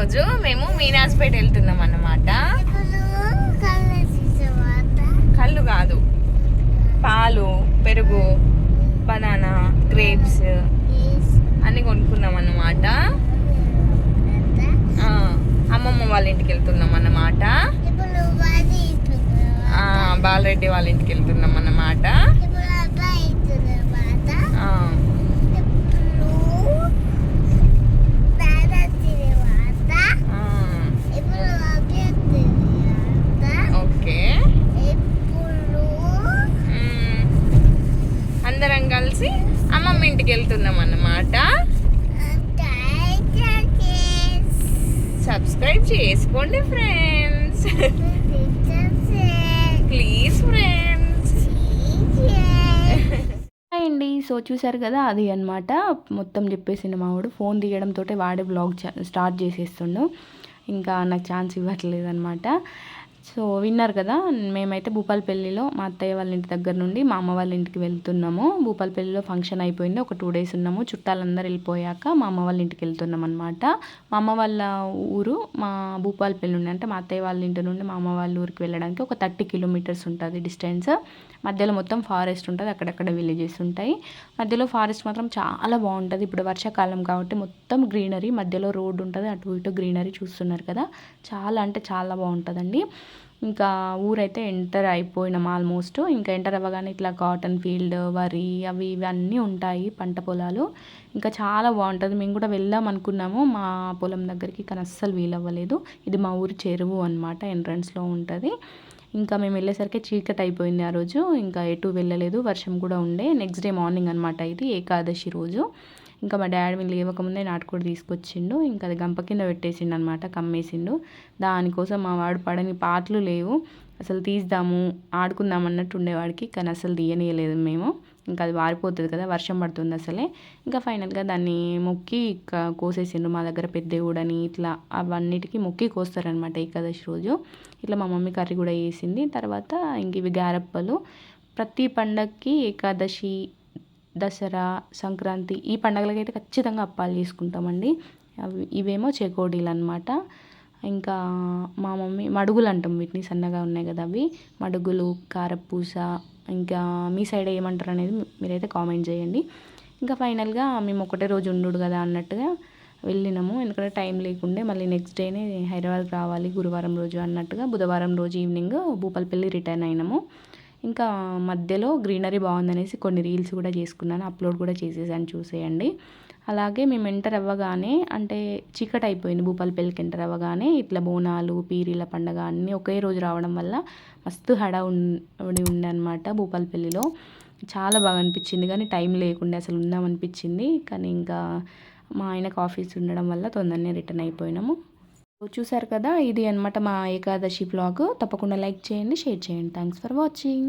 రోజు మేము మీనాజ్పేట వెళ్తున్నాం అన్నమాట. కళ్ళు కాదు. పాలు పెరుగు బనానా గ్రేప్స్ అన్ని కొనుక్కున్నాం అన్నమాట. అమ్మమ్మ వాళ్ళ ఇంటికి వెళ్తున్నాం అన్నమాట. బాలరెడ్డి వాళ్ళ ఇంటికి వెళ్తున్నాం అన్నమాట ఆ, ఆ, ఓకే మ్మ్. అందరం కలిసి అమ్మమ్మ వెళ్తున్నాం అన్నమాట. సబ్స్క్రైబ్ చేసుకోండి ఫ్రెండ్స్ ప్లీజ్ ఫ్రెండ్స్ అండి. సో చూసారు కదా అది అన్నమాట. మొత్తం చెప్పేసింది మా వాడు. ఫోన్ తీయడంతో వాడే బ్లాగ్ స్టార్ట్ చేసేస్తుండు. ఇంకా నాకు ఛాన్స్ ఇవ్వట్లేదు అనమాట సో విన్నారు కదా మేమైతే భూపాలపల్లిలో మా అత్తయ్య వాళ్ళ ఇంటి దగ్గర నుండి మా అమ్మ వాళ్ళ ఇంటికి వెళ్తున్నాము. భూపాలపల్లిలో ఫంక్షన్ అయిపోయింది ఒక టూ డేస్ ఉన్నాము. చుట్టాలందరూ వెళ్ళిపోయాక మా అమ్మ వాళ్ళ ఇంటికి వెళ్తున్నాం అనమాట మా అమ్మ వాళ్ళ ఊరు మా భూపాలపల్లి నుండి అంటే మా అత్తయ్య వాళ్ళ ఇంటి నుండి మా అమ్మ వాళ్ళ ఊరికి వెళ్ళడానికి ఒక థర్టీ కిలోమీటర్స్ ఉంటుంది డిస్టెన్స్. మధ్యలో మొత్తం ఫారెస్ట్ ఉంటుంది అక్కడక్కడ విలేజెస్ ఉంటాయి. మధ్యలో ఫారెస్ట్ మాత్రం చాలా బాగుంటుంది. ఇప్పుడు వర్షాకాలం కాబట్టి మొత్తం గ్రీనరీ మధ్యలో రోడ్డు ఉంటుంది అటు ఇటు గ్రీనరీ చూస్తున్నారు కదా. చాలా అంటే చాలా బాగుంటుందండి. ఇంకా ఊరైతే ఎంటర్ అయిపోయినాం ఆల్మోస్ట్. ఇంకా ఎంటర్ అవ్వగానే ఇట్లా కాటన్ ఫీల్డ్ వరి అవి ఇవి అన్నీ ఉంటాయి పంట పొలాలు. ఇంకా చాలా బాగుంటుంది. మేము కూడా వెళ్దాం అనుకున్నాము. మా పొలం దగ్గరికి కానీ అస్సలు వీలవ్వలేదు ఇది మా ఊరి చెరువు అనమాట ఎంట్రన్స్లో ఉంటుంది. ఇంకా మేము వెళ్ళేసరికి చీకటి అయిపోయింది ఆ రోజు. ఇంకా ఎటు వెళ్ళలేదు. వర్షం కూడా ఉండే. నెక్స్ట్ డే మార్నింగ్ అనమాట ఇది ఏకాదశి రోజు. ఇంకా మా డాడీ మేము లేవకముందే నాటుకోడి తీసుకొచ్చిండు. ఇంకా అది గంప కింద పెట్టేసిండు అనమాట కమ్మేసిండు. దానికోసం మా వాడు పడని పాటలు లేవు. అసలు తీద్దాము ఆడుకుందాం అన్నట్టు ఉండేవాడికి కానీ అసలు తీయనీయలేదు మేము. ఇంకా అది వారిపోతుంది కదా వర్షం పడుతుంది అసలే. ఇంకా ఫైనల్గా దాన్ని మొక్కి కోసేసిండ్రు మా దగ్గర పెద్దేవుడని ఇట్లా అవన్నిటికీ మొక్కి కోస్తారనమాట ఏకాదశి రోజు. ఇట్లా మా మమ్మీ కర్రీ కూడా వేసింది తర్వాత ఇంక ఇవి గారప్పలు. ప్రతి పండగకి ఏకాదశి దసరా సంక్రాంతి ఈ పండగలకైతే ఖచ్చితంగా అప్పాలు చేసుకుంటామండి. అవి ఇవేమో చెకోడీలు అనమాట ఇంకా మా మమ్మీ మడుగులు అంటాం వీటిని సన్నగా ఉన్నాయి కదా అవి. మడుగులు కారపూస ఇంకా మీ సైడ్ ఏమంటారు అనేది మీరైతే కామెంట్ చేయండి. ఇంకా ఫైనల్గా మేము ఒకటే రోజు ఉండు కదా అన్నట్టుగా వెళ్ళినాము. ఎందుకంటే టైం లేకుండే మళ్ళీ నెక్స్ట్ డేనే హైదరాబాద్కి రావాలి గురువారం రోజు అన్నట్టుగా. బుధవారం రోజు ఈవినింగ్ భూపాలపల్లి రిటర్న్ అయినాము. ఇంకా మధ్యలో గ్రీనరీ బాగుందనేసి కొన్ని రీల్స్ కూడా చేసుకున్నాను అప్లోడ్ కూడా చేసేసాను చూసేయండి. అలాగే మేము ఎంటర్ అవ్వగానే అంటే చీకటి అయిపోయింది భూపాలపల్లికి ఎంటర్ అవ్వగానే ఇట్లా బోనాలు పీరీల పండగ అన్నీ ఒకే రోజు రావడం వల్ల మస్తు హడ ఉండి ఉండే అనమాట భూపాలపల్లిలో చాలా బాగా అనిపించింది కానీ టైం లేకుండా అసలు ఉందాం అనిపించింది కానీ ఇంకా మా ఆయనకు ఆఫీస్ ఉండడం వల్ల తొందరనే రిటర్న్ అయిపోయినాము. చూసారు కదా ఇది అన్నమాట మా ఏకాదశి బ్లాగ్ తప్పకుండా లైక్ చేయండి షేర్ చేయండి. Thanks for watching